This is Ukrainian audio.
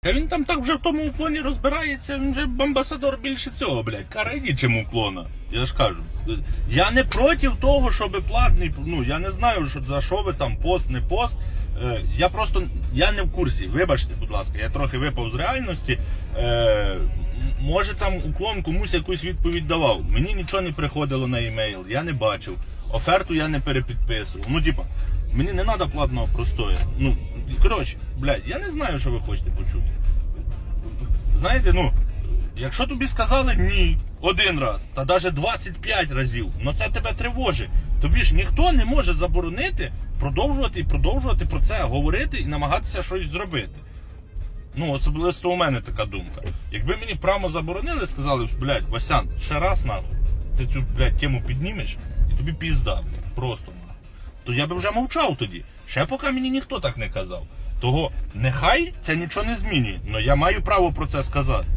Та він там так вже в тому уклоні розбирається, він вже амбасадор більше цього, блядь. Карайді, чим уклона. Я ж кажу. Я не проти того, щоб платний, ну я не знаю, що, за що ви там пост, не пост. Е, я просто я не в курсі. Вибачте, будь ласка, я трохи випав з реальності. Е, може там уклон комусь якусь відповідь давав. Мені нічого не приходило на емейл, я не бачив. Оферту я не перепідписував. Ну, типа, мені не треба платного простоя. Ну, коротше, блядь, я не знаю, що ви хочете почути. Знаєте, ну, якщо тобі сказали ні один раз, та навіть 25 разів, ну це тебе тривожить. Тобі ж ніхто не може заборонити продовжувати і продовжувати про це говорити і намагатися щось зробити. Ну, особисто у мене така думка. Якби мені прямо заборонили, сказали, блядь, Васян, ще раз нахуй, ти цю, блядь, тему піднімеш і тобі пізда, блядь, просто нахуй. То я би вже мовчав тоді. Ще поки мені ніхто так не казав. Того нехай це нічого не змінює, але я маю право про це сказати.